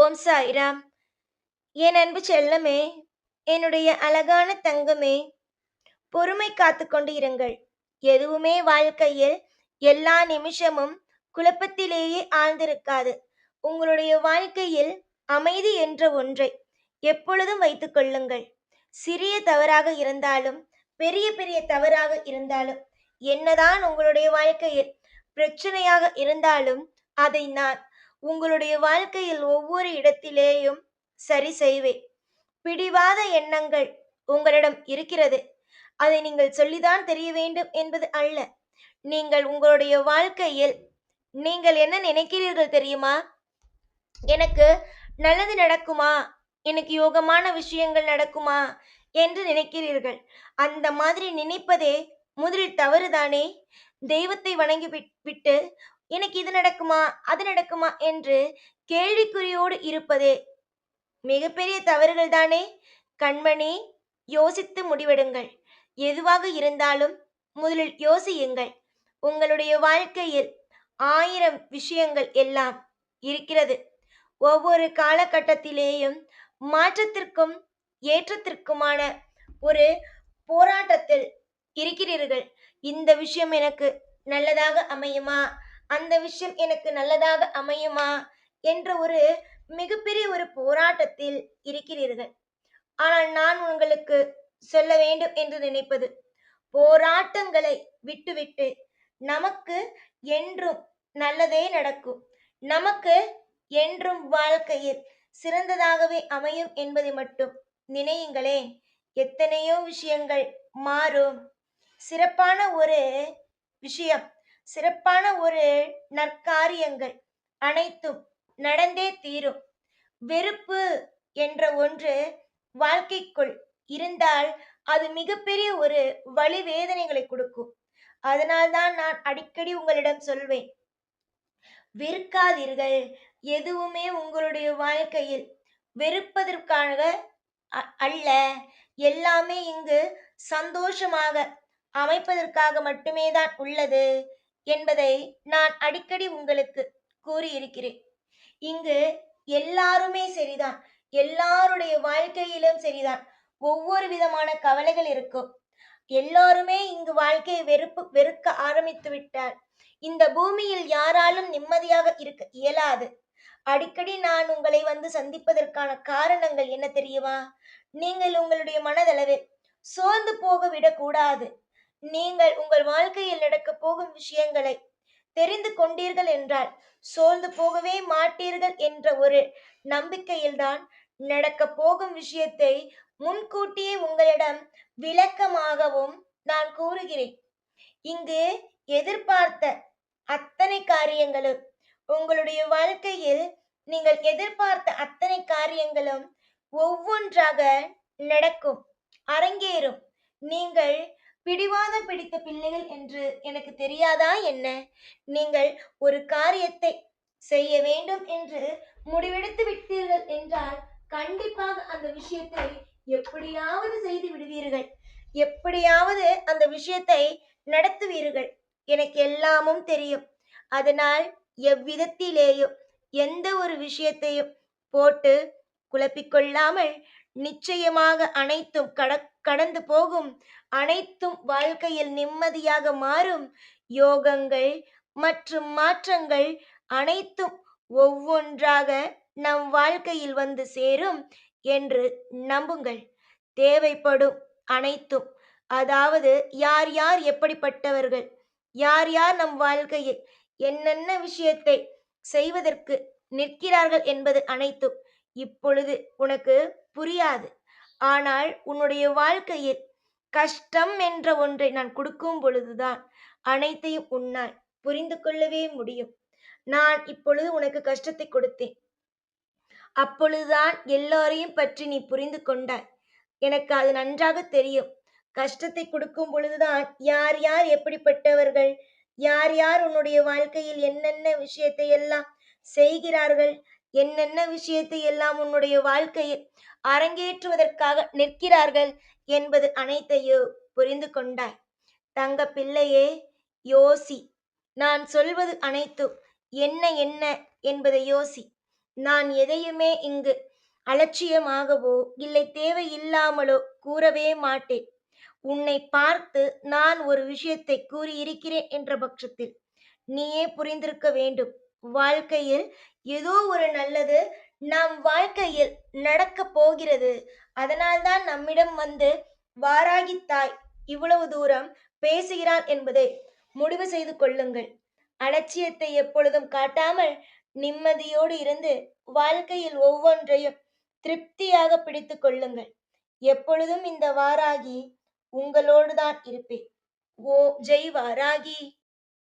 ஓம் சாய்ராம். என் அன்பு செல்லமே என்னுடைய அழகான தங்கமே பொறுமை காத்து கொண்டு இருங்கள் எதுவுமே வாழ்க்கையில் எல்லா நிமிஷமும் குழப்பத்திலேயே ஆழ்ந்திருக்காது. உங்களுடைய வாழ்க்கையில் அமைதி என்ற ஒன்றை எப்பொழுதும் வைத்துக் கொள்ளுங்கள். சிறிய தவறாக இருந்தாலும் பெரிய பெரிய தவறாக இருந்தாலும் என்னதான் உங்களுடைய வாழ்க்கையில் பிரச்சனையாக இருந்தாலும் அதை நான் உங்களுடைய வாழ்க்கையில் ஒவ்வொரு இடத்திலேயும் சரி செய்வேன் பிடிவாத எண்ணங்கள் உங்களிடம் இருக்கிறது. அதை நீங்கள் சொல்லிதான் தெரிய வேண்டும் என்பது அல்ல. நீங்கள் உங்களுடைய வாழ்க்கையில் நீங்கள் என்ன நினைக்கிறீர்கள் தெரியுமா? எனக்கு நல்லது நடக்குமா? எனக்கு யோகமான விஷயங்கள் நடக்குமா? என்று நினைக்கிறீர்கள். அந்த மாதிரி நினைப்பதே முதலில் தவறுதானே? தெய்வத்தை வணங்கி விட்டு எனக்கு இது நடக்குமா அது நடக்குமா என்று கேள்விக்குறியோடு இருப்பதே மிகப்பெரிய தவறுகள் தானே? கண்மணி யோசித்து முடிவெடுங்கள். எதுவாக இருந்தாலும் முதலில் யோசியுங்கள். உங்களுடைய வாழ்க்கையில் ஆயிரம் விஷயங்கள் எல்லாம் இருக்கிறது. ஒவ்வொரு காலகட்டத்திலேயும் மாற்றத்திற்கும் ஏற்றத்திற்குமான ஒரு போராட்டத்தில் இருக்கிறீர்கள். இந்த விஷயம் எனக்கு நல்லதாக அமையுமா? அந்த விஷயம் எனக்கு நல்லதாக அமையுமா என்ற ஒரு மிகப்பெரிய ஒரு போராட்டத்தில் இருக்கிறீர்கள். ஆனால் நான் உங்களுக்கு சொல்ல வேண்டும் என்று நினைப்பது போராட்டங்களை விட்டுவிட்டு நமக்கு என்றும் நல்லதே நடக்கும். நமக்கு என்றும் வாழ்க்கையில் சிறந்ததாகவே அமையும் என்பதை மட்டும் நினையுங்களேன். எத்தனையோ விஷயங்கள் மாறும். சிறப்பான ஒரு விஷயம் சிறப்பான ஒரு நற்காரியங்கள் அனைத்தும் நடந்தே தீரும். வெறுப்பு என்ற ஒன்று வாழ்க்கைக்குள் இருந்தால் அது மிகப்பெரிய ஒரு வழி வேதனைகளை கொடுக்கும் அதனால்தான் நான் அடிக்கடி உங்களிடம் சொல்வேன். வெறுக்காதீர்கள். எதுவுமே உங்களுடைய வாழ்க்கையில் வெறுப்பதற்காக அல்ல. எல்லாமே இங்கு சந்தோஷமாக அமைப்பதற்காக மட்டுமே தான் உள்ளது. என்பதை நான் அடிக்கடி உங்களுக்கு கூறியிருக்கிறேன். இங்கு எல்லாருமே சரிதான். எல்லாருடைய வாழ்க்கையிலும் சரிதான். ஒவ்வொரு விதமான கவலைகள் இருக்கும். எல்லாருமே இங்கு வாழ்க்கையை வெறுப்பு வெறுக்க ஆரம்பித்து விட்டார் இந்த பூமியில் யாராலும் நிம்மதியாக இருக்க இயலாது. அடிக்கடி நான் உங்களை வந்து சந்திப்பதற்கான காரணங்கள் என்ன தெரியுமா? நீங்கள் உங்களுடைய மனதளவில் சோர்ந்து போக விடக்கூடாது. நீங்கள் உங்கள் வாழ்க்கையில் நடக்க போகும் விஷயங்களை தெரிந்து கொண்டீர்கள் என்றால் சோர்ந்து போகவே மாட்டீர்கள் என்ற ஒரு நம்பிக்கையில்தான் நடக்க போகும் விஷயத்தை முன்கூட்டியே உங்களிடம் விளக்கமாகவும் நான் கூறுகிறேன். இங்கு எதிர்பார்த்த அத்தனை காரியங்களும் உங்களுடைய வாழ்க்கையில் நீங்கள் எதிர்பார்த்த அத்தனை காரியங்களும் ஒவ்வொன்றாக நடக்கும் அரங்கேறும். நீங்கள் பிடிவாதம் பிடித்த பிள்ளைகள் என்று எனக்கு தெரியாதா என்ன? நீங்கள் ஒரு காரியத்தை செய்ய வேண்டும் என்று முடிவெடுத்து விட்டீர்கள் என்றால் கண்டிப்பாக அந்த விஷயத்தை எப்படியாவது செய்து விடுவீர்கள். எப்படியாவது அந்த விஷயத்தை நடத்துவீர்கள். எனக்கு எல்லாமும் தெரியும். அதனால் எவ்விதத்திலேயும் எந்த ஒரு விஷயத்தையும் போட்டு குழப்பிக்கொள்ளாமல் நிச்சயமாக அனைத்தும் கட கடந்து போகும். அனைத்தும் வாழ்க்கையில் நிம்மதியாக மாறும். யோகங்கள் மற்றும் மாற்றங்கள் அனைத்தும் ஒவ்வொன்றாக நம் வாழ்க்கையில் வந்து சேரும் என்று நம்புங்கள். தேவைப்படும் அனைத்தும். அதாவது யார் யார் எப்படிப்பட்டவர்கள்? யார் யார் நம் வாழ்க்கையில் என்னென்ன விஷயத்தை செய்வதற்கு நிற்கிறார்கள் என்பது அனைத்தும் இப்பொழுது உனக்கு புரியாது. ஆனால் உன்னுடைய வாழ்க்கையில் கஷ்டம் என்ற ஒன்றை நான் கொடுக்கும் பொழுதுதான் அனைத்தையும் உன்னால் புரிந்து கொள்ளவே முடியும். நான் இப்பொழுது உனக்கு கஷ்டத்தை கொடுத்தேன். அப்பொழுதுதான் எல்லாரையும் பற்றி நீ புரிந்து கொண்டாய். எனக்கு அது நன்றாக தெரியும். கஷ்டத்தை கொடுக்கும் பொழுதுதான் யார் யார் எப்படிப்பட்டவர்கள்? யார் யார் உன்னுடைய வாழ்க்கையில் என்னென்ன விஷயத்தை எல்லாம் செய்கிறார்கள்? என்னென்ன விஷயத்தை எல்லாம் உன்னுடைய வாழ்க்கையில் அரங்கேற்றுவதற்காக நிற்கிறார்கள் என்பது அனைத்தையோ புரிந்து கொண்டாய். தங்க பிள்ளையே யோசி. நான் சொல்வது அனைத்தும் என்ன என்ன என்பதை யோசி. நான் எதையுமே இங்கு அலட்சியமாகவோ இல்லை தேவையில்லாமலோ கூறவே மாட்டேன். உன்னை பார்த்து நான் ஒரு விஷயத்தை கூறியிருக்கிறேன் என்ற பட்சத்தில் நீயே புரிந்திருக்க வேண்டும். வாழ்க்கையில் ஏதோ ஒரு நல்லது நம் வாழ்க்கையில் நடக்க போகிறது. அதனால்தான் நம்மிடம் வந்து வாராகி தாய் இவ்வளவு தூரம் பேசுகிறார் என்பதை முடிவு செய்து கொள்ளுங்கள். அலட்சியத்தை எப்பொழுதும் காட்டாமல் நிம்மதியோடு இருந்து வாழ்க்கையில் ஒவ்வொன்றையும் திருப்தியாக பிடித்து கொள்ளுங்கள். எப்பொழுதும் இந்த வாராகி உங்களோடு தான் இருப்பேன். ஓ ஜெய் வாராகி.